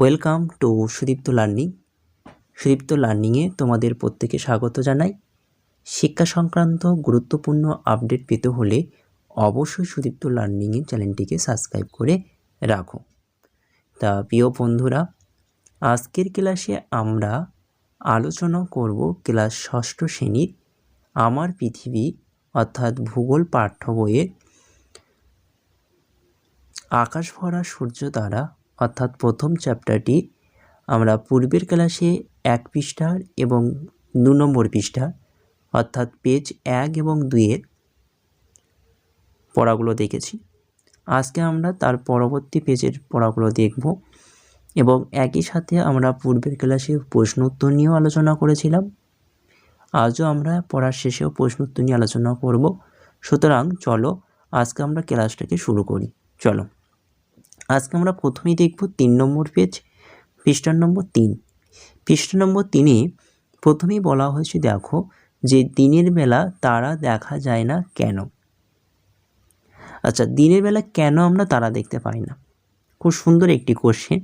Welcome to Sudipta learning Sudipta লার্নিংয়ে তোমাদের প্রত্যেকে স্বাগত জানাই। শিক্ষা সংক্রান্ত গুরুত্বপূর্ণ আপডেট পেতে হলে অবশ্যই সুদীপ্ত লার্নিংয়ের চ্যানেলটিকে সাবস্ক্রাইব করে রাখো। তা প্রিয় বন্ধুরা, আজকের ক্লাসে আমরা আলোচনা করব ক্লাস ষষ্ঠ শ্রেণির আমার পৃথিবী অর্থাৎ ভূগোল পাঠ্য বইয়ের আকাশ ভরা সূর্য দ্বারা অর্থাৎ প্রথম চ্যাপ্টারটি, আমরা পূর্বের ক্লাসে এক পৃষ্ঠার এবং দু নম্বর পৃষ্ঠা, অর্থাৎ পেজ এক এবং দুইয়ের পড়াগুলো দেখেছি। আজকে আমরা তার পরবর্তী পেজের পড়াগুলো দেখব এবং একই সাথে আমরা পূর্বের ক্লাসে প্রশ্ন উত্তর নিয়েও আলোচনা করেছিলাম। আজও আমরা পড়ার শেষেও প্রশ্ন উত্তর নিয়ে আলোচনা করব। সুতরাং চলো আজকে আমরা ক্লাসটাকে শুরু করি। চলো। আজকে আমরা প্রথমেই দেখব তিন নম্বর পেজ পৃষ্ঠা নম্বর তিন। পৃষ্ঠা নম্বর তিনে প্রথমেই বলা হয়েছে, দেখো যে দিনের বেলা তারা দেখা যায় না কেন? আচ্ছা দিনের বেলা কেন আমরা তারা দেখতে পাই না? খুব সুন্দর একটি কোশ্চেন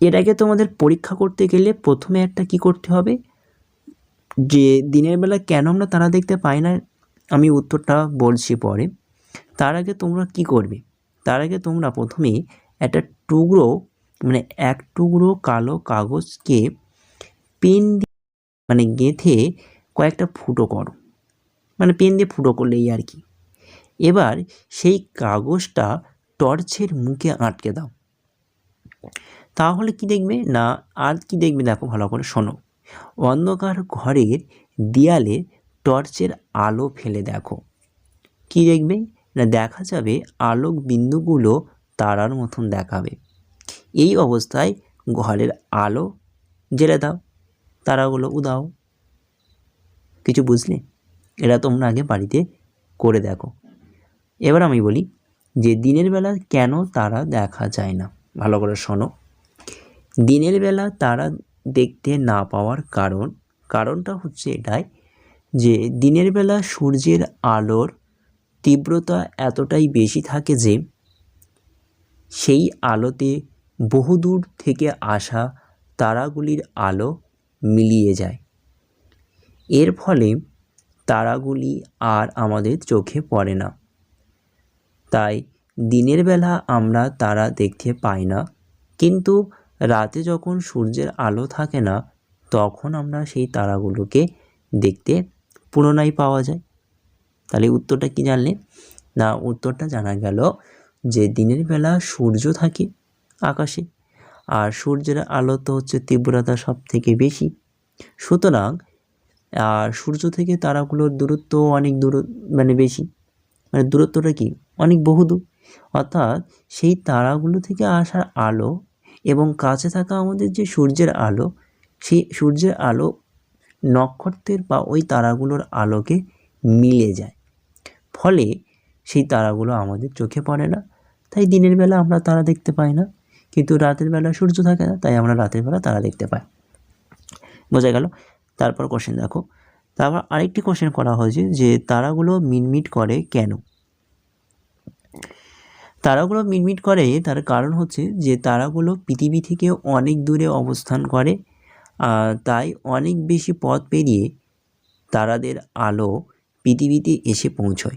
এটাকে তোমাদের পরীক্ষা করতে গেলে প্রথমে একটা কি করতে হবে? যে দিনের বেলা কেন আমরা তারা দেখতে পাই না, আমি উত্তরটা বলছি পরে। তার আগে তোমরা কি করবে? তার আগে তোমরা প্রথমে একটা টুকরো মানে এক টুকরো কালো কাগজকে পেন দিয়ে মানে গেঁথে কয়েকটা ফুটো করো। মানে পেন দিয়ে ফুটো করলেই আর কি। এবার সেই কাগজটা টর্চের মুখে আটকে দাও। তাহলে কি দেখবে? না, আর কি দেখবে দেখো ভালো করে শোনো। অন্ধকার ঘরের দেয়ালে টর্চের আলো ফেলে দেখো। কি দেখবে? দেখা যাবে আলোক বিন্দুগুলো তারার মতন দেখাবে। এই অবস্থায় ঘরের আলো জেলে দাও, তারাগুলো উদাও কিছু বুঝলে? এটা তোমরা আগে বাড়িতে করে দেখো। এবার আমি বলি যে দিনের বেলা কেন তারা দেখা যায় না? ভালো করে শোনো। দিনের বেলা তারা দেখতে না পাওয়ার কারণ, কারণটা হচ্ছে এটাই যে দিনের বেলা সূর্যের আলোর তীব্রতা এতটাই বেশি থাকে যে সেই আলোতে বহুদূর থেকে আসা তারাগুলির আলো মিলিয়ে যায়। এর ফলে তারাগুলি আর আমাদের চোখে পড়ে না। তাই দিনের বেলা আমরা তারা দেখতে পাই না, কিন্তু রাতে যখন সূর্যের আলো থাকে না, তখন আমরা সেই তারাগুলোকে দেখতে পুনরায় পাওয়া যায়। তাহলে উত্তরটা কি জানলে? না, উত্তরটা জানা গেল যে দিনের বেলা সূর্য থাকে আকাশে, আর সূর্যের আলো তো হচ্ছে তীব্রতা সব থেকে বেশি। সুতরাং, আর সূর্য থেকে তারাগুলোর দূরত্ব অনেক দূর মানে বেশি। মানে দূরত্বটা কি? অনেক বহুদূর। অর্থাৎ সেই তারাগুলো থেকে আসার আলো এবং কাছে থাকা আমাদের যে সূর্যের আলো, সেই সূর্যের আলো নক্ষত্রের বা ওই তারাগুলোর আলোকে মিলে যায়। ফলে সেই তারাগুলো আমাদের চোখে পড়ে না। তাই দিনের বেলা আমরা তারা দেখতে পাই না। কিন্তু রাতের বেলা সূর্য থাকে না, তাই আমরা রাতের বেলা তারা দেখতে পাই। বোঝা গেল? তারপর কোশ্চেন দেখো। তারপর আরেকটি কোশ্চেন করা হয়েছে যে তারাগুলো মিটমিট করে কেন? তারাগুলো মিটমিট করে তার কারণ হচ্ছে যে তারাগুলো পৃথিবী থেকে অনেক দূরে অবস্থান করে তাই অনেক বেশি পথ পেরিয়ে তারাদের আলো পৃথিবীতে এসে পৌঁছয়।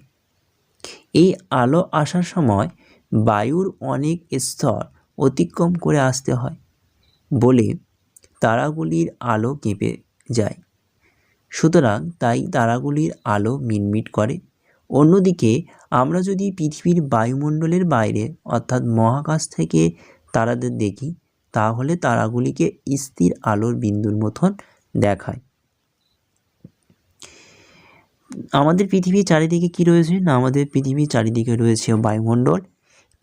এই আলো আসার সময় বায়ুর অনেক স্তর অতিক্রম করে আসতে হয় বলে তারাগুলির আলো কেঁপে যায়। সুতরাং তাই তারাগুলির আলো মিটমিট করে। অন্যদিকে আমরা যদি পৃথিবীর বায়ুমণ্ডলের বাইরে, অর্থাৎ মহাকাশ থেকে তারাদের দেখি, তাহলে তারাগুলিকে স্থির আলোর বিন্দুর মতন দেখায়। আমাদের পৃথিবীর চারিদিকে কি রয়েছে? না, আমাদের পৃথিবীর চারিদিকে রয়েছে বায়ুমণ্ডল।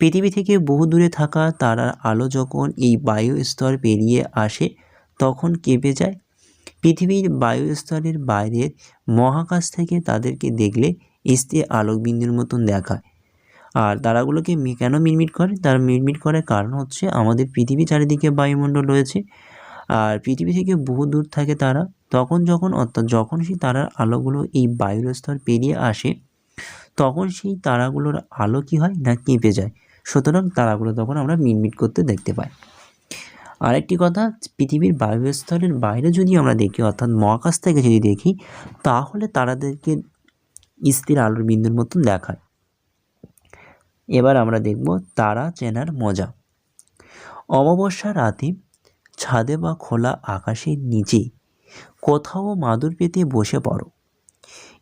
পৃথিবী থেকে বহু দূরে থাকা তারার আলো যখন এই বায়ু স্তর পেরিয়ে আসে, তখন কেঁপে যায়। পৃথিবীর বায়ু স্তরের বাইরের মহাকাশ থেকে তাদেরকে দেখলে স্থির আলোকবিন্দুর মতন দেখায়। আর তারাগুলোকে কেন মিটমিট করে? তার মিটমিট করার কারণ হচ্ছে আমাদের পৃথিবী চারিদিকে বায়ুমণ্ডল রয়েছে। আর পৃথিবী থেকে বহু দূর থাকে তারা। তখন যখন অর্থাৎ যখন সেই তারার আলোগুলো এই বায়ুর স্তর পেরিয়ে আসে, তখন সেই তারাগুলোর আলো কী হয় না কেঁপে যায়? সুতরাং তারাগুলো তখন আমরা মিটমিট করতে দেখতে পাই। আরেকটি কথা, পৃথিবীর বায়ুস্থলের বাইরে যদি আমরা দেখি, অর্থাৎ মহাকাশ থেকে যদি দেখি, তাহলে তারাদেরকে স্থির আলোর বিন্দুর মতন দেখায়। এবার আমরা দেখব তারা চেনার মজা। অমাবস্যা রাতে ছাদে বা খোলা আকাশের নিচে কোথাও মাদুর পেতে বসে পড়ো।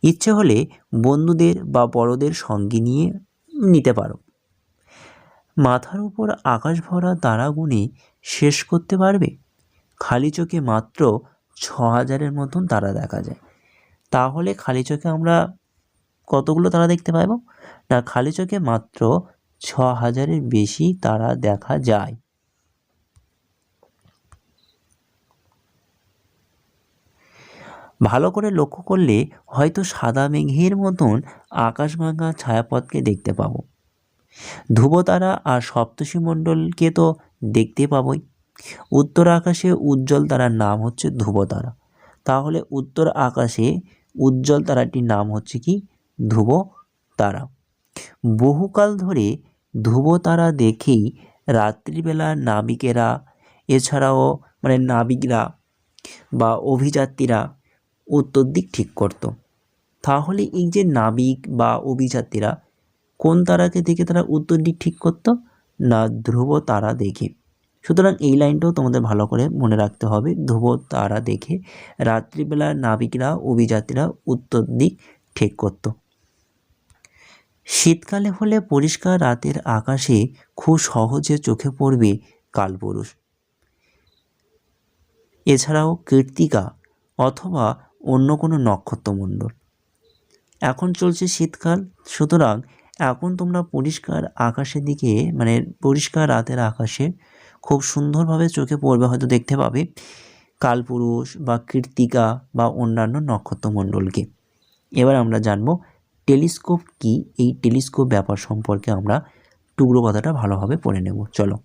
ইচ্ছে হলে বন্ধুদের বা বড়দের সঙ্গে নিয়ে নিতে পারো। মাথার উপর আকাশ ভরা তারা গুনে শেষ করতে পারবে? খালি চোখে মাত্র ছ হাজারের মতন তারা দেখা যায়। তাহলে খালি চোখে আমরা কতগুলো তারা দেখতে পাবো? না, খালি চোখে মাত্র ছ হাজারের বেশি তারা দেখা যায়। ভালো করে লক্ষ্য করলে হয়তো সাদা মেঘের মতন আকাশ ভাঙা ছায়াপথকে দেখতে পাবো। ধ্রুবতারা আর সপ্তর্ষিমণ্ডলকে তো দেখতে পাবোই। উত্তর আকাশে উজ্জ্বল তারার নাম হচ্ছে ধ্রুবতারা। তাহলে উত্তর আকাশে উজ্জ্বল তারাটির নাম হচ্ছে কি? ধ্রুব তারা বহুকাল ধরে ধ্রুব তারা দেখেই রাত্রিবেলা নাবিকেরা, এছাড়াও মানে নাবিকরা বা অভিযাত্রীরা উত্তর দিক ঠিক করত। তাহলে এই যে নাবিক বা অভিযাত্রীরা, কোন তারাকে দেখে তারা উত্তর দিক ঠিক করত? না, ধ্রুব তারা দেখে। সুতরাং এই লাইনটাও তোমাদের ভালো করে মনে রাখতে হবে। ধ্রুব তারা দেখে রাত্রিবেলা নাবিকরা, অভিযাত্রীরা উত্তর দিক ঠিক করত। শীতকালে হলে পরিষ্কার রাতের আকাশে খুব সহজে চোখে পড়বে কালপুরুষ। এছাড়াও কীর্তিকা অথবা অন্য কোনো নক্ষত্রমণ্ডল। এখন চলছে শীতকাল, সুতরাং এখন তোমরা পরিষ্কার আকাশের দিকে মানে পরিষ্কার রাতের আকাশে খুব সুন্দরভাবে চোখে পড়বে হয়তো দেখতে পাবে কালপুরুষ বা কীর্তিকা বা অন্যান্য নক্ষত্রমণ্ডলকে। এবার আমরা জানব টেলিস্কোপ কি? এই টেলিস্কোপ ব্যাপার সম্পর্কে আমরা টুকরো কথাটা ভালোভাবে পড়ে নেব। চলো।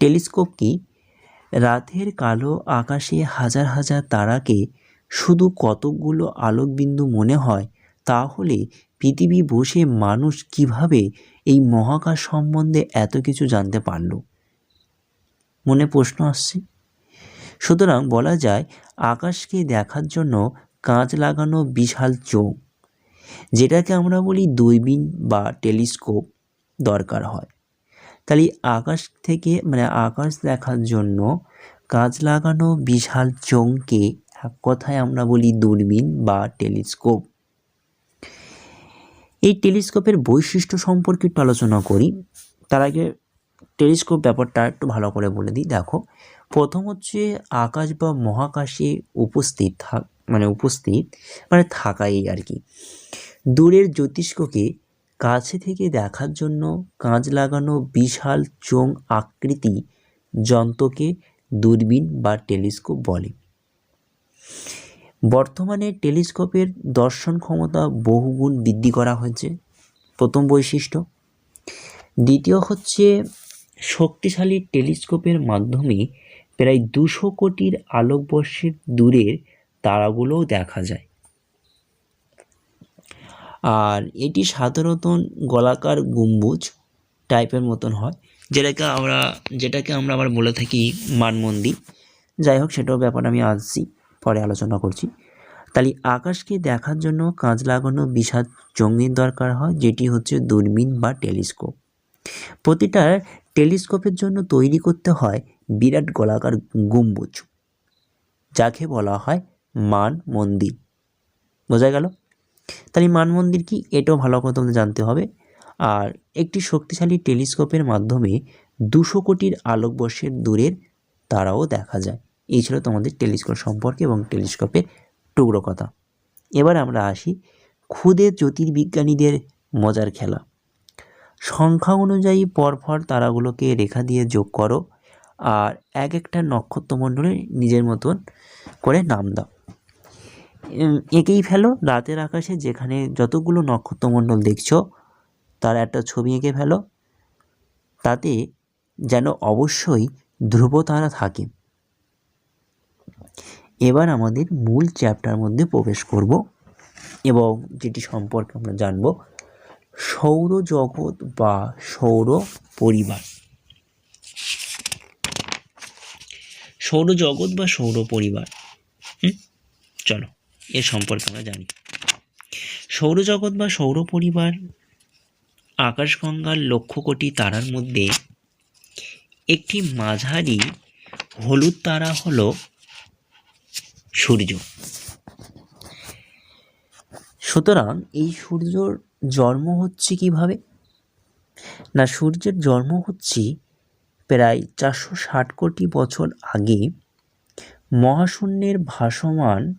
টেলিস্কোপ কি? রাতের কালো আকাশে হাজার হাজার তারাকে শুধু কতকগুলো আলোকবিন্দু মনে হয়, তাহলে পৃথিবী বসে মানুষ কীভাবে এই মহাকাশ সম্বন্ধে এত কিছু জানতে পারল? মনে প্রশ্ন আসছে। সুতরাং বলা যায়, আকাশকে দেখার জন্য কাঁচ লাগানো বিশাল চোখ যেটাকে আমরা বলি দূরবীন বা টেলিস্কোপ, দরকার হয়। তাহলে আকাশ থেকে মানে আকাশ দেখার জন্য কাঁচ লাগানো বিশাল চোঙকে এক কথায় আমরা বলি দূরবীন বা টেলিস্কোপ। এই টেলিস্কোপের বৈশিষ্ট্য সম্পর্কে একটু আলোচনা করি। তার আগে টেলিস্কোপ ব্যাপারটা একটু ভালো করে বলে দিই। দেখো, প্রথম হচ্ছে আকাশ বা মহাকাশে উপস্থিত থাক মানে উপস্থিত মানে থাকাই আর কি। দূরের জ্যোতিষ্ককে কাছে থেকে দেখার জন্য কাঁচ লাগানো বিশাল চোং আকৃতি যন্ত্রকে দূরবীন বা টেলিস্কোপ বলে। বর্তমানে টেলিস্কোপের দর্শন ক্ষমতা বহুগুণ বৃদ্ধি করা হয়েছে। প্রথম বৈশিষ্ট্য, দ্বিতীয় হচ্ছে শক্তিশালী টেলিস্কোপের মাধ্যমে প্রায় দুশো কোটির আলোকবর্ষের দূরের তারাগুলোও দেখা যায়। আর এটি সাধারণত গলাকার গম্বুজ টাইপের মতন হয়, যেটাকে আমরা যেটাকে আমরা আবার বলে থাকি মানমন্দির। যাই হোক, সেটাও ব্যাপার আমি আসছি পরে আলোচনা করছি। তাহলে আকাশকে দেখার জন্য কাঁচ লাগানো বিশাল চঙ্গির দরকার হয়, যেটি হচ্ছে দূরবীন বা টেলিস্কোপ। প্রতিটা টেলিস্কোপের জন্য তৈরি করতে হয় বিরাট গোলাকার গম্বুজ, যাকে বলা হয় মান মন্দির বোঝা গেল? তাহলে মান মন্দির কি? এটাও ভালো করে তোমাদের জানতে হবে। আর একটি শক্তিশালী টেলিস্কোপের মাধ্যমে দুশো কোটির আলোকবর্ষের দূরের তারাও দেখা যায়। এই ছিল তোমাদের টেলিস্কোপ সম্পর্কে এবং টেলিস্কোপের টুকরো কথা। এবার আমরা আসি খুদে জ্যোতির্বিজ্ঞানীদের মজার খেলা। সংখ্যা অনুযায়ী পরপর তারাগুলোকে রেখা দিয়ে যোগ করো আর এক একটা নক্ষত্রমণ্ডলে নিজের মতন করে নাম দাও। এঁকেই ফেলো। রাতের আকাশে যেখানে যতগুলো নক্ষত্রমণ্ডল দেখছ, তার একটা ছবি এঁকে ফেলো। তাতে যেন অবশ্যই ধ্রুব তারা থাকে। এবার আমাদের মূল চ্যাপ্টার মধ্যে প্রবেশ করব এবং যেটি সম্পর্কে আমরা জানব সৌরজগৎ বা সৌর পরিবার। সৌরজগৎ বা সৌর পরিবার। চলো। এর সম্পর্কে আমরা জানি। সৌরজগৎ বা সৌর পরিবার আকাশগঙ্গার লক্ষ কোটি তারার মধ্যে একটি মাঝারি হলুদ তারা হল সূর্য। সুতরাং এই সূর্যর জন্ম হচ্ছে কীভাবে? না, সূর্যের জন্ম হচ্ছে প্রায় চারশো ষাট কোটি বছর আগে মহাশূন্যের ভাসমান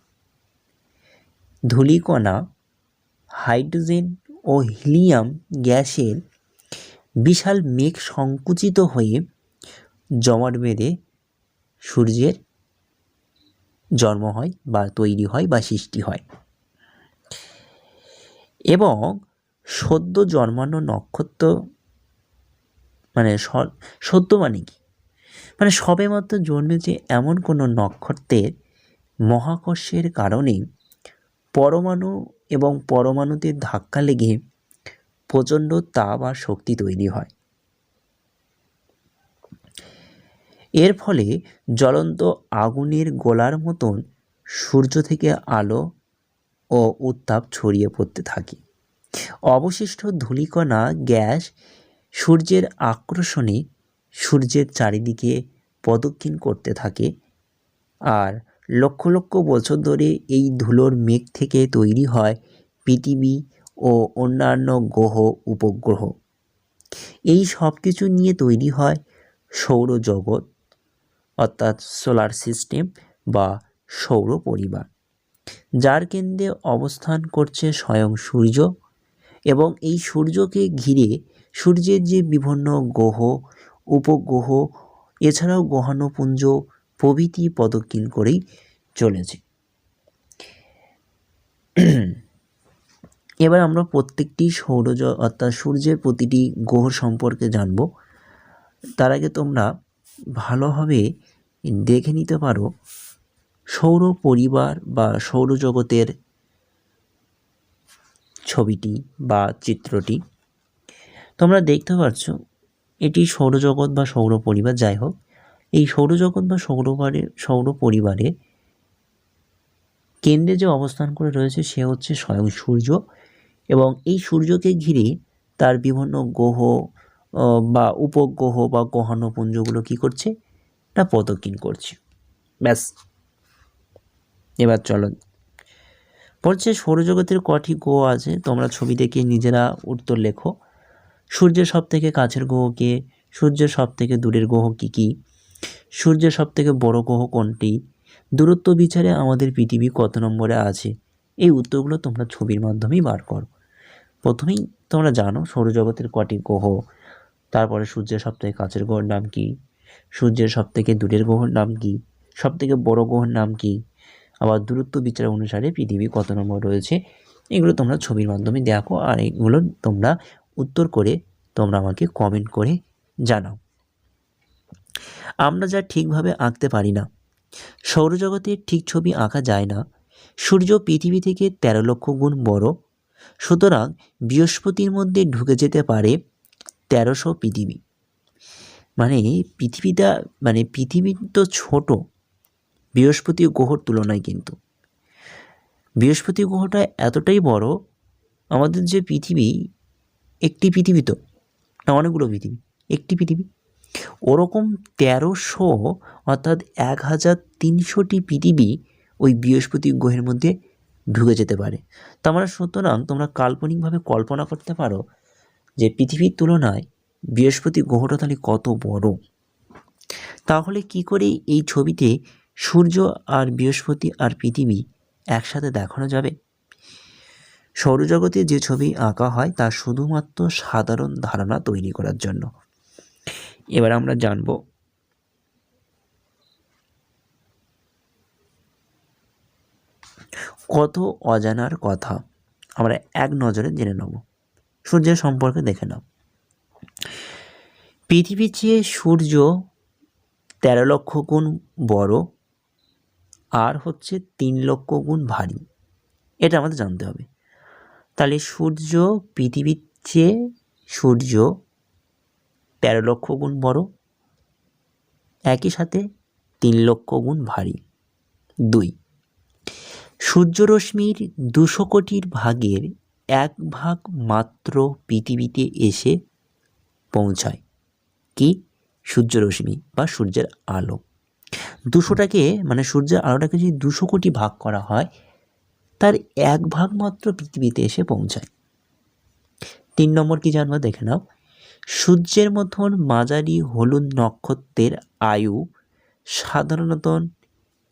ধূলিকণা, হাইড্রোজেন ও হিলিয়াম গ্যাসের বিশাল মেঘ সংকুচিত হয়ে জমাট বেঁধে সূর্যের জন্ম হয় বা তৈরি হয় বা সৃষ্টি হয়। এবং সদ্য জন্মানো নক্ষত্র মানে সদ্য মানে কি? মানে সবেমাত্র জন্মেছে এমন কোনো নক্ষত্রের মহাকর্ষের কারণে পরমাণু এবং পরমাণুতে ধাক্কা লেগে প্রচণ্ড তাপ আর শক্তি তৈরি হয়। এর ফলে জ্বলন্ত আগুনের গোলার মতন সূর্য থেকে আলো ও উত্তাপ ছড়িয়ে পড়তে থাকে। অবশিষ্ট ধূলিকণা গ্যাস সূর্যের আকর্ষণে সূর্যের চারিদিকে প্রদক্ষিণ করতে থাকে আর লক্ষ লক্ষ বছর ধরে এই ধুলোর মেঘ থেকে তৈরি হয় পৃথিবী ও অন্যান্য গ্রহ, উপগ্রহ। এই সব কিছু নিয়ে তৈরি হয় সৌরজগৎ, অর্থাৎ সোলার সিস্টেম বা সৌর পরিবার, যার কেন্দ্রে অবস্থান করছে স্বয়ং সূর্য এবং এই সূর্যকে ঘিরে সূর্যের যে বিভিন্ন গ্রহ, উপগ্রহ, এছাড়াও গ্রহাণুপুঞ্জ প্রভৃতি প্রদক্ষিণ করেই চলেছে। এবার আমরা প্রত্যেকটি সৌরজ, অর্থাৎ সূর্যের প্রতিটি গ্রহ সম্পর্কে জানব। তার আগে তোমরা ভালোভাবে দেখে নিতে পারো, সৌর পরিবার বা সৌরজগতের ছবিটি বা চিত্রটি। তোমরা দেখতে পাচ্ছ এটি সৌরজগৎ বা সৌর পরিবার, যাই হোক। এই সৌরজগৎ বা সৌরবারে সৌর পরিবারে কেন্দ্রে যে অবস্থান করে রয়েছে সে হচ্ছে স্বয়ং সূর্য এবং এই সূর্যকে ঘিরে তার বিভিন্ন গ্রহ বা উপগ্রহ বা গ্রহাণুপুঞ্জগুলো কী করছে? না প্রদক্ষিণ করছে। ব্যাস। এবার চলো। বলছে সৌরজগতের কটি গ্রহ আছে, তোমরা ছবি দেখে নিজেরা উত্তর লেখো। সূর্যের সব থেকে কাছের গ্রহকে সূর্যের সব থেকে দূরের গ্রহ কী কী? সূর্যের সব থেকে বড় গ্রহ কোনটি? দূরত্ব বিচারে আমাদের পৃথিবী কত নম্বরে আছে? এই উত্তরগুলো তোমরা ছবির মাধ্যমেই বার করো। প্রথমেই তোমরা জানো সৌরজগতের কটি গ্রহ। তারপরে সূর্যের সব থেকে কাছের গ্রহের নাম কি? সূর্যের সব থেকে দূরের গ্রহের নাম কি? সব থেকে বড় গ্রহের নাম কি? আবার দূরত্ব বিচার অনুসারে পৃথিবী কত নম্বর রয়েছে? এগুলো তোমরা ছবির মাধ্যমে দেখো, আর এগুলো তোমরা উত্তর করে তোমরা আমাকে কমেন্ট করে জানাও। আমরা যা ঠিকভাবে আঁকতে পারি না। সৌরজগতের ঠিক ছবি আঁকা যায় না। সূর্য পৃথিবী থেকে তেরো লক্ষ গুণ বড়। সুতরাং বৃহস্পতির মধ্যে ঢুকে যেতে পারে তেরোশো পৃথিবী। মানে পৃথিবীটা মানে পৃথিবী তো ছোট। বৃহস্পতি গ্রহর তুলনায় কিন্তু। বৃহস্পতি গ্রহটা এতটাই বড়, আমাদের যে পৃথিবী, একটি পৃথিবী তো, না অনেকগুলো পৃথিবী, একটি পৃথিবী। ওরকম তেরোশো অর্থাৎ এক হাজার তিনশোটি পৃথিবী ওই বৃহস্পতি গ্রহের মধ্যে ঢুকে যেতে পারে। তো আমরা সুতরাং তোমরা কাল্পনিকভাবে কল্পনা করতে পারো যে পৃথিবীর তুলনায় বৃহস্পতি গ্রহটা তাহলে কত বড়। তাহলে কি করে এই ছবিতে সূর্য আর বৃহস্পতি আর পৃথিবী একসাথে দেখানো যাবে? সৌরজগতে যে ছবি আঁকা হয় তা শুধুমাত্র সাধারণ ধারণা তৈরি করার জন্য। এবার আমরা জানব কত অজানার কথা। আমরা এক নজরে জেনে নেব। সূর্যের সম্পর্কে দেখে নাও। পৃথিবীর চেয়ে সূর্য তেরো লক্ষ গুণ বড় আর হচ্ছে তিন লক্ষ গুণ ভারী। এটা আমাদের জানতে হবে। তাহলে সূর্য পৃথিবীর চেয়ে সূর্য তেরো লক্ষ গুণ বড়। একই সাথে তিন লক্ষ গুণ ভারী। দুই, সূর্যরশ্মির দুশো কোটির ভাগের এক ভাগ মাত্র পৃথিবীতে এসে পৌঁছায়। কি? সূর্যরশ্মি বা সূর্যের আলো। দুশোটাকে মানে সূর্যের আলোটাকে যদি দুশো কোটি ভাগ করা হয়, তার এক ভাগ মাত্র পৃথিবীতে এসে পৌঁছায়। তিন নম্বর কি জানব? দেখে নাও। সূর্যের মতন মাঝারি হলুদ নক্ষত্রের আয়ু সাধারণত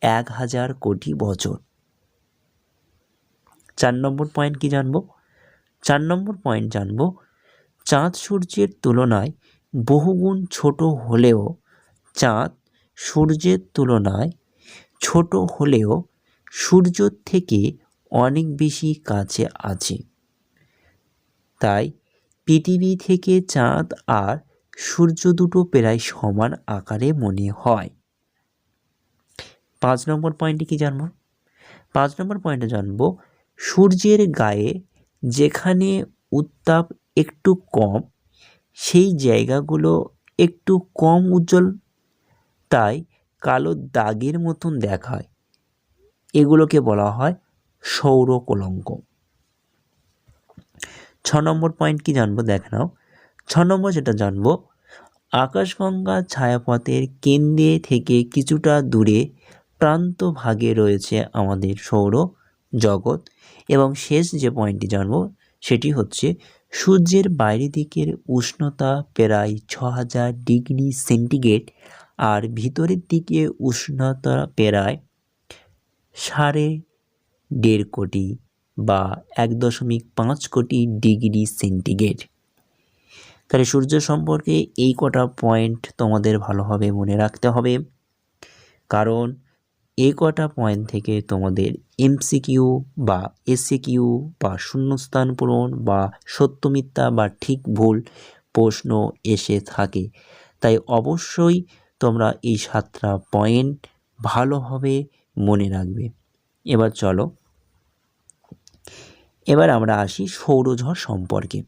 এক হাজার কোটি বছর। চার নম্বর পয়েন্ট কি জানব? চার নম্বর পয়েন্ট জানব, চাঁদ সূর্যের তুলনায় বহুগুণ ছোট হলেও, চাঁদ সূর্যের তুলনায় ছোট হলেও সূর্য থেকে অনেক বেশি কাছে আছে। তাই পৃথিবী থেকে চাঁদ আর সূর্য দুটো প্রায় সমান আকারে মনে হয়। পাঁচ নম্বর পয়েন্টে কি জানব? পাঁচ নম্বর পয়েন্টে জানব, সূর্যের গায়ে যেখানে উত্তাপ একটু কম, সেই জায়গাগুলো একটু কম উজ্জ্বল, তাই কালো দাগের মতন দেখায়। এগুলোকে বলা হয় সৌর কলঙ্ক ছ নম্বর পয়েন্ট কি জানব দেখে নাও। ছ নম্বর যেটা জানব আকাশগঙ্গা ছায়াপথের কেন্দ্রে থেকে কিছুটা দূরে প্রান্ত ভাগে রয়েছে আমাদের সৌর জগৎ এবং শেষ যে পয়েন্টটি জানব সেটি হচ্ছে সূর্যের বাইরের দিকের উষ্ণতা প্রায় ছ হাজার ডিগ্রি সেন্টিগ্রেড আর ভিতরের দিকে উষ্ণতা প্রায় সাড়ে দেড় কোটি বা এক দশমিক পাঁচ কোটি ডিগ্রি সেন্টিগ্রেড। তাহলে সূর্য সম্পর্কে এই কটা পয়েন্ট তোমাদের ভালোভাবে মনে রাখতে হবে। কারণ এই কটা পয়েন্ট থেকে তোমাদের এমসিকিউ বা এসিকিউ বা শূন্যস্থান পূরণ বা সত্য মিথ্যা বা ঠিক ভুল প্রশ্ন এসে থাকে। তাই অবশ্যই তোমরা এই সাতটা পয়েন্ট ভালোভাবে মনে রাখবে। এবার চলো এবার আমরা আসি সৌরঝড় সম্পর্কে।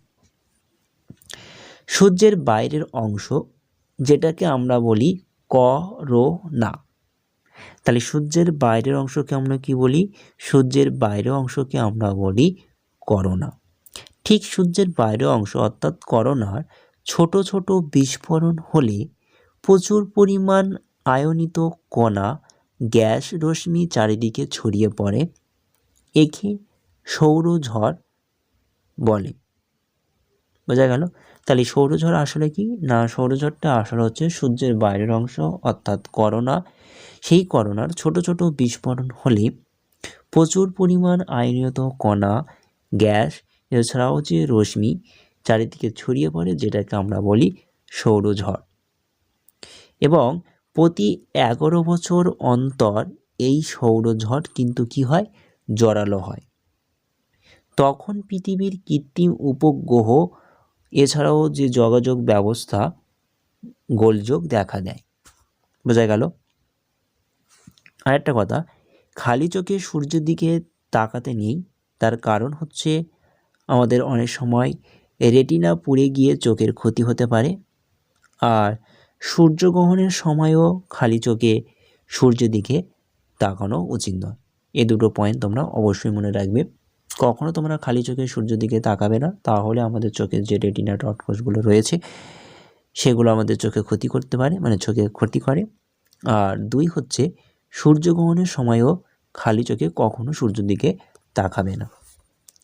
সূর্যের বাইরের অংশ, যেটাকে আমরা বলি করোনা তাহলে সূর্যের বাইরের অংশকে আমরা কি বলি? সূর্যের বাইরের অংশকে আমরা বলি করোনা। ঠিক সূর্যের বাইরের অংশ অর্থাৎ করোনার ছোট ছোট বিস্ফোরণ হলে প্রচুর পরিমাণ আয়নিত কণা গ্যাস রশ্মি চারিদিকে ছড়িয়ে পড়ে। একে সৌরঝড় বলে। বোঝা গেল? তাহলে সৌরঝড় আসলে কি? না সৌরঝড়টা আসলে হচ্ছে সূর্যের বাইরের অংশ, অর্থাৎ করোনা। সেই করোনার ছোট ছোট বিস্ফোরণ হলে প্রচুর পরিমাণ আয়নিত কণা, গ্যাস, এছাড়াও যে রশ্মি চারিদিকে ছড়িয়ে পড়ে, যেটাকে আমরা বলি সৌরঝড় এবং প্রতি এগারো বছর অন্তর এই সৌরঝড় কিন্তু কি হয়? জড়ালো হয়। তখন পৃথিবীর কৃত্রিম উপগ্রহ, এছাড়াও যে যোগাযোগ ব্যবস্থা, গোলযোগ দেখা দেয়। বোঝা গেল? আরেকটা কথা, খালি চোখে সূর্যের দিকে তাকাতে নেই। তার কারণ হচ্ছে, আমাদের অনেক সময় রেটিনা পুড়ে গিয়ে চোখের ক্ষতি হতে পারে। আর সূর্যগ্রহণের সময়ও খালি চোখে সূর্যের দিকে তাকানো উচিত নয়। এ দুটো পয়েন্ট তোমরা অবশ্যই মনে রাখবে। কখনও তোমরা খালি চোখে সূর্যের দিকে তাকাবে না? তাহলে আমাদের চোখের যে রেটিনা টটকোষগুলো রয়েছে, সেগুলো আমাদের চোখে ক্ষতি করতে পারে মানে চোখে ক্ষতি করে। আর দুই হচ্ছে, সূর্যগ্রহণের সময়ও খালি চোখে কখনো সূর্যের দিকে তাকাবে না।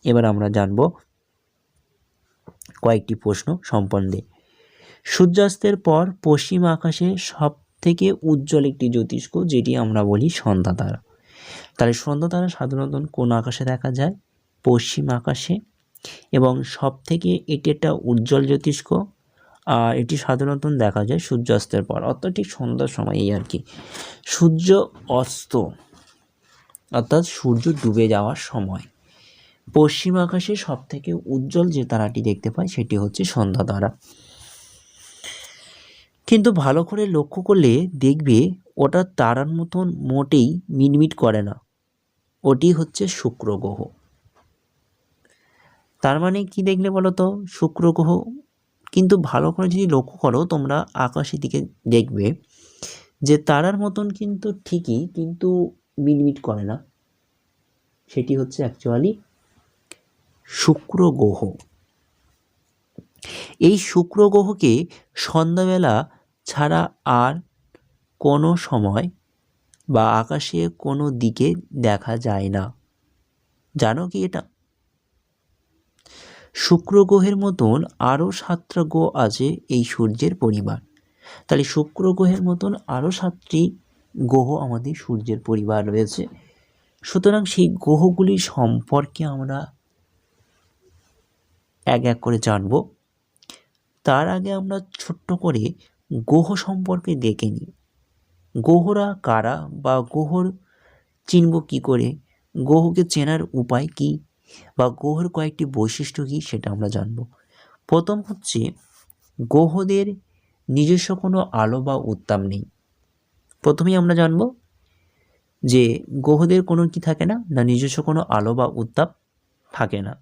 এবার আমরা জানব কয়েকটি প্রশ্ন সম্বন্ধে সূর্যাস্তের পর পশ্চিম আকাশে সব থেকে উজ্জ্বল একটি জ্যোতিষ্ক, যেটি আমরা বলি সন্ধ্যা তারা তাহলে সন্ধ্যা তারা সাধারণত কোন আকাশে দেখা যায়? পশ্চিম আকাশে এবং সব থেকে এটি একটা উজ্জ্বল জ্যোতিষ্ক আর এটি সাধারণত দেখা যায় সূর্যাস্তের পর, অর্থাৎ ঠিক সন্ধ্যার সময় এই আর কি। সূর্য অস্ত, অর্থাৎ সূর্য ডুবে যাওয়ার সময়। পশ্চিম আকাশে সব থেকে উজ্জ্বল যে তারাটি দেখতে পাই সেটি হচ্ছে সন্ধ্যা তারা। কিন্তু ভালো করে লক্ষ্য করলে দেখবে ওটা তারার মতন মোটেই মিটমিট করে না। ওটি হচ্ছে শুক্র গ্রহ। তার মানে কি দেখলে বলো তো শুক্র গ্রহ কিন্তু ভালো করে যদি লক্ষ্য করো, তোমরা আকাশের দিকে দেখবে যে তারার মতন কিন্তু ঠিকই কিন্তু মিটমিট করে না। সেটি হচ্ছে অ্যাকচুয়ালি শুক্র গ্রহ। এই শুক্র গ্রহকে সন্ধ্যাবেলা ছাড়া আর কোনো সময় বা আকাশে কোনো দিকে দেখা যায় না। জানো কি এটা? শুক্র গ্রহের মতন আরও সাতটা গ্রহ আছে এই সূর্যের পরিবার। তাহলে শুক্র গ্রহের মতন আরও সাতটি গ্রহ আমাদের সূর্যের পরিবার রয়েছে। সুতরাং সেই গ্রহগুলি সম্পর্কে আমরা এক এক করে জানব। তার আগে আমরা ছোট্ট করে গ্রহ সম্পর্কে দেখে নিই। গ্রহরা কারা বা গ্রহর চিনব কী করে? গ্রহকে চেনার উপায় কী? বা গ্রহের কয়েকটি বৈশিষ্ট্য কী সেটা আমরা জানব। প্রথম হচ্ছে, গ্রহদের নিজস্ব কোনো আলো বা উত্তাপ নেই। প্রথমেই আমরা জানব যে গ্রহদের কোনো কি থাকে না না নিজস্ব কোনো আলো বা উত্তাপ থাকে না।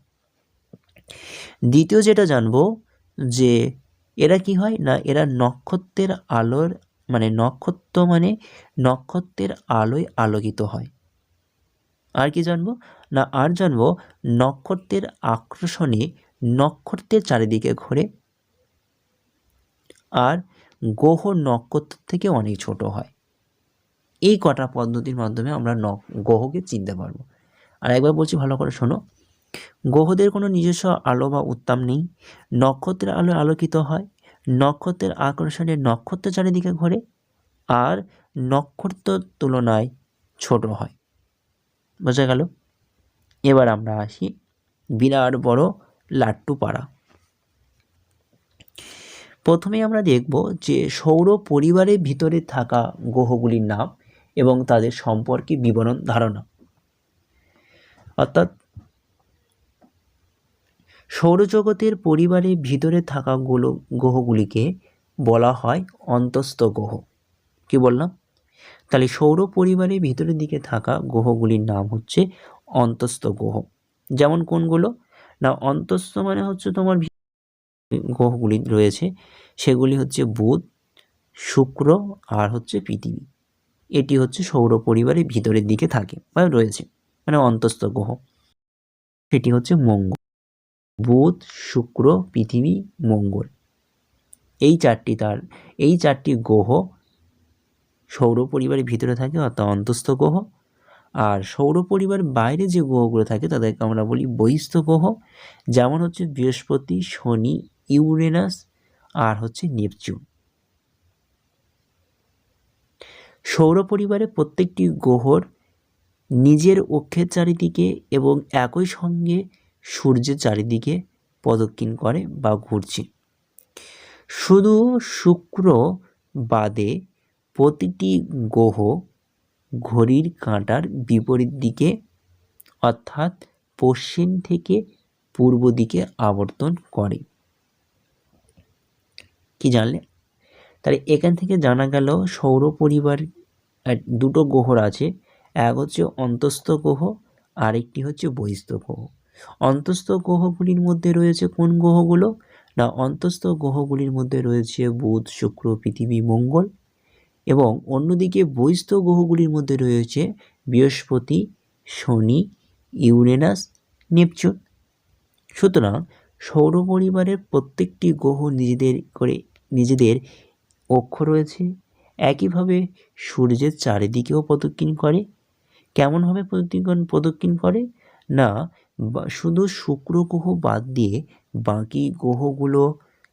দ্বিতীয় যেটা জানব যে এরা কি হয় না, এরা নক্ষত্রের আলোর মানে নক্ষত্র মানে নক্ষত্রের আলোয় আলোকিত হয়। আর কি জানব? না আর জানব নক্ষত্রের আকর্ষণে নক্ষত্রের চারিদিকে ঘোরে। আর গ্রহ নক্ষত্র থেকে অনেক ছোট হয়। এই কটা পদ্ধতির মাধ্যমে আমরা ন গ্রহকে চিনতে পারব। আর একবার বলছি ভালো করে শোনো। গ্রহদের কোনো নিজস্ব আলো বা উত্তাপ নেই। নক্ষত্রের আলো আলোকিত হয়। নক্ষত্রের আকর্ষণে নক্ষত্র চারিদিকে ঘোরে। আর নক্ষত্রের তুলনায় ছোট হয়। বোঝা গেল? এবার আমরা আসি বিরাট বড় লাট্টু পাড়া। প্রথমে আমরা দেখব যে সৌর পরিবারের ভিতরে থাকা গ্রহগুলির নাম এবং তাদের সম্পর্কে বিবরণ ধারণা। অর্থাৎ সৌরজগতের পরিবারের ভিতরে থাকাগুলো গ্রহগুলিকে বলা হয় অন্তস্থ গ্রহ। কি বললাম? তাহলে সৌর পরিবারের ভিতরের দিকে থাকা গ্রহগুলির নাম হচ্ছে অন্তস্থ গ্রহ। যেমন কোনগুলো? না, অন্তস্থ মানে হচ্ছে তোমার গ্রহগুলি রয়েছে, সেগুলি হচ্ছে বুধ, শুক্র আর হচ্ছে পৃথিবী। এটি হচ্ছে সৌর পরিবারের ভিতরের দিকে থাকে বা রয়েছে মানে অন্তস্থ গ্রহ। সেটি হচ্ছে মঙ্গল। বুধ, শুক্র, পৃথিবী, মঙ্গল। এই চারটি তার, এই চারটি গ্রহ সৌর পরিবারের ভিতরে থাকে অর্থাৎ অন্তস্থ গ্রহ। আর সৌর পরিবার বাইরে যে গ্রহগুলো থাকে তাদেরকে আমরা বলি বহিস্থ গ্রহ, যেমন হচ্ছে বৃহস্পতি, শনি, ইউরেনাস আর হচ্ছে নেপচুন। সৌর পরিবারে প্রত্যেকটি গ্রহর নিজের অক্ষের চারিদিকে এবং একই সঙ্গে সূর্যের চারিদিকে প্রদক্ষিণ করে বা ঘুরছে। শুধু শুক্র বাদে প্রতিটি গ্রহ ঘড়ির কাঁটার বিপরীত দিকে, অর্থাৎ পশ্চিম থেকে পূর্ব দিকে আবর্তন করে। কি জানলে? তাহলে এখান থেকে জানা গেল সৌর পরিবার দুটো গ্রহর আছে। এক হচ্ছে অন্তস্থ গ্রহ, আরেকটি হচ্ছে বহিস্থ গ্রহ। অন্তস্থ গ্রহগুলির মধ্যে রয়েছে কোন গ্রহগুলো? না, অন্তস্থ গ্রহগুলির মধ্যে রয়েছে বুধ, শুক্র, পৃথিবী, মঙ্গল। এবং অন্যদিকে বহিস্থ গ্রহগুলির মধ্যে রয়েছে বৃহস্পতি, শনি, ইউরেনাস, নেপচুন। সুতরাং সৌর পরিবারের প্রত্যেকটি গ্রহ নিজেদের করে নিজেদের অক্ষ রয়েছে। একইভাবে সূর্যের চারিদিকেও প্রদক্ষিণ করে। কেমনভাবে প্রদক্ষিণ প্রদক্ষিণ করে? না শুধু শুক্র গ্রহ বাদ দিয়ে বাকি গ্রহগুলো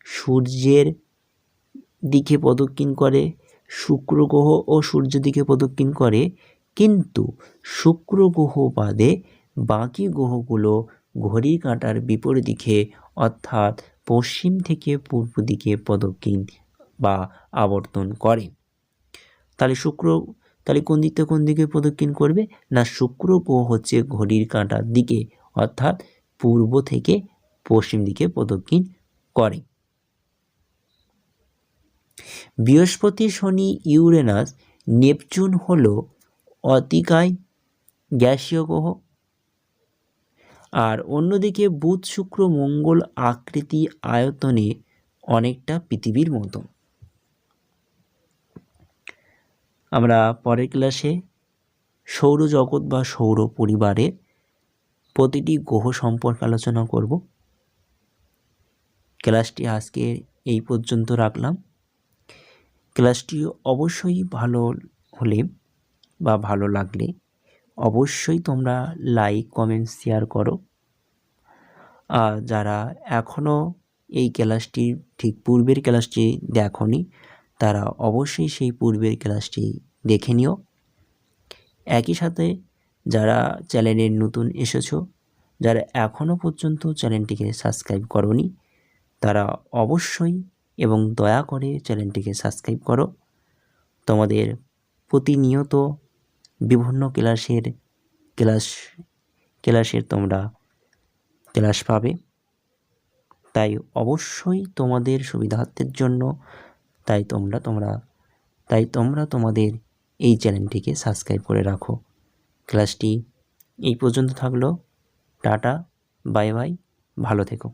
সূর্যের দিকে প্রদক্ষিণ করে। শুক্র গ্রহ ও সূর্য দিকে প্রদক্ষিণ করে, কিন্তু শুক্র গ্রহ বাদে বাকি গ্রহগুলো ঘড়ির কাঁটার বিপরীত দিকে অর্থাৎ পশ্চিম থেকে পূর্ব দিকে প্রদক্ষিণ বা আবর্তন করে। তাহলে শুক্র, তাহলে কোন দিক থেকে কোন দিকে প্রদক্ষিণ করবে? না, শুক্র গ্রহ হচ্ছে ঘড়ির কাঁটার দিকে, অর্থাৎ পূর্ব থেকে পশ্চিম দিকে প্রদক্ষিণ করে। বৃহস্পতি, শনি, ইউরেনাস, নেপচুন হল অতিকায় গ্যাসীয় গ্রহ। আর অন্যদিকে বুধ, শুক্র, মঙ্গল আকৃতি আয়তনে অনেকটা পৃথিবীর মতো। আমরা পরের ক্লাসে সৌরজগৎ বা সৌর পরিবারের প্রতিটি গ্রহ সম্পর্কে আলোচনা করব। ক্লাসটি আজকে এই পর্যন্ত রাখলাম। ক্লাসটি অবশ্যই ভালো হলে বা ভালো লাগলে অবশ্যই তোমরা লাইক, কমেন্ট, শেয়ার করো। আর যারা এখনও এই ক্লাসটি ঠিক পূর্বের ক্লাসটি দেখনি, তারা অবশ্যই সেই পূর্বের ক্লাসটি দেখে নিও। একই সাথে যারা চ্যানেলে নতুন এসেছ, যারা এখনও পর্যন্ত চ্যানেলটিকে সাবস্ক্রাইব করনি, তারা অবশ্যই এবং দয়া করে চ্যানেলটিকে সাবস্ক্রাইব করো। তোমাদের প্রতিনিয়ত বিভিন্ন ক্লাসের ক্লাস, ক্লাসের তোমরা ক্লাস পাবে। তাই অবশ্যই তোমাদের সুবিধার্থের জন্য তাই তোমরা তোমরা, তাই তোমরা তোমাদের এই চ্যানেলটিকে সাবস্ক্রাইব করে রাখো। ক্লাসটি এই পর্যন্ত থাকল। টাটা, বাই বাই, ভালো থেকো।